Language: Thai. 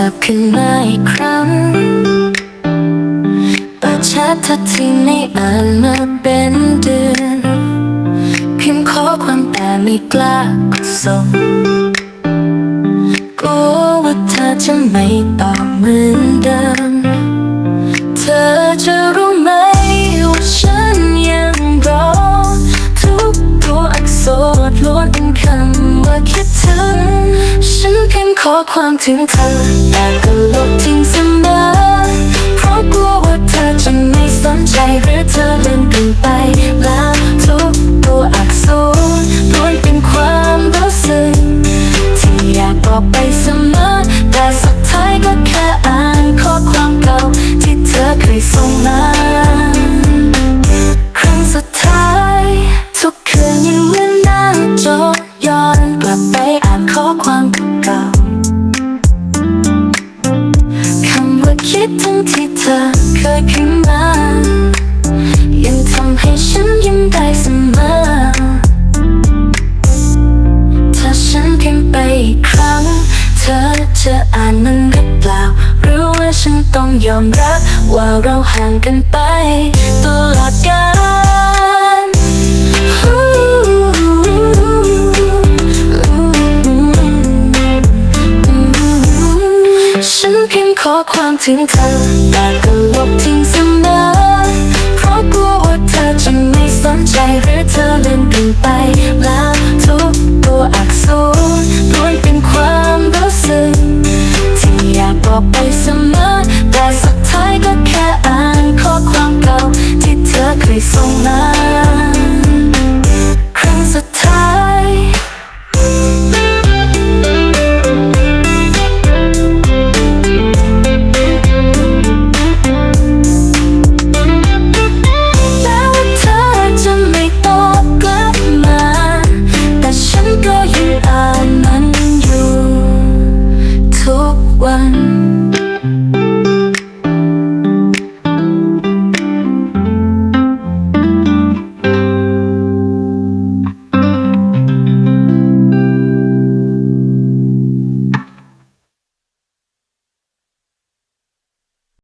ศัพท์ขึ้นมาอีกครั้งเปิดแชทเธอที่ไม่อ่านมาเป็นเดือน พิมพ์ขอความแต่ไม่กล้ากดส่งกลัวว่าเธอจะไม่ตอบเหมือนเดิม ความถึงเธอ แต่ก็ลบทิ้งเสมอ เพราะกลัวว่าเธอจะไม่สนใจหรือเธอเล่นกันไป แล้วทุกตัวอักษรล้วนเป็นความรู้สึก ที่อยากบอกไปเสมอ แต่สุดท้ายก็แค่อ่านข้อความเก่าที่เธอเคยส่งมาครั้งสุดท้าย ทุกคืนยังเหมือนหน้าจอย้อนกลับไปอ่านข้อความเก่า ทั้งที่เธอเคยพิมพ์มายังทำให้ฉันยิ้มได้เสมอ ถ้าฉันพิมพ์ไปอีกครั้ง เธอจะอ่านมันหรือเปล่า หรือว่าฉันต้องยอมรับว่าเราห่างกันไปตลอดกาล ขอความถึงเธอแต่ก็ลบทิ้งเสมอ เพราะกลัวว่าเธอจะไม่สนใจหรือเธอเล่นกันไปแล้วทุกตัวอักษร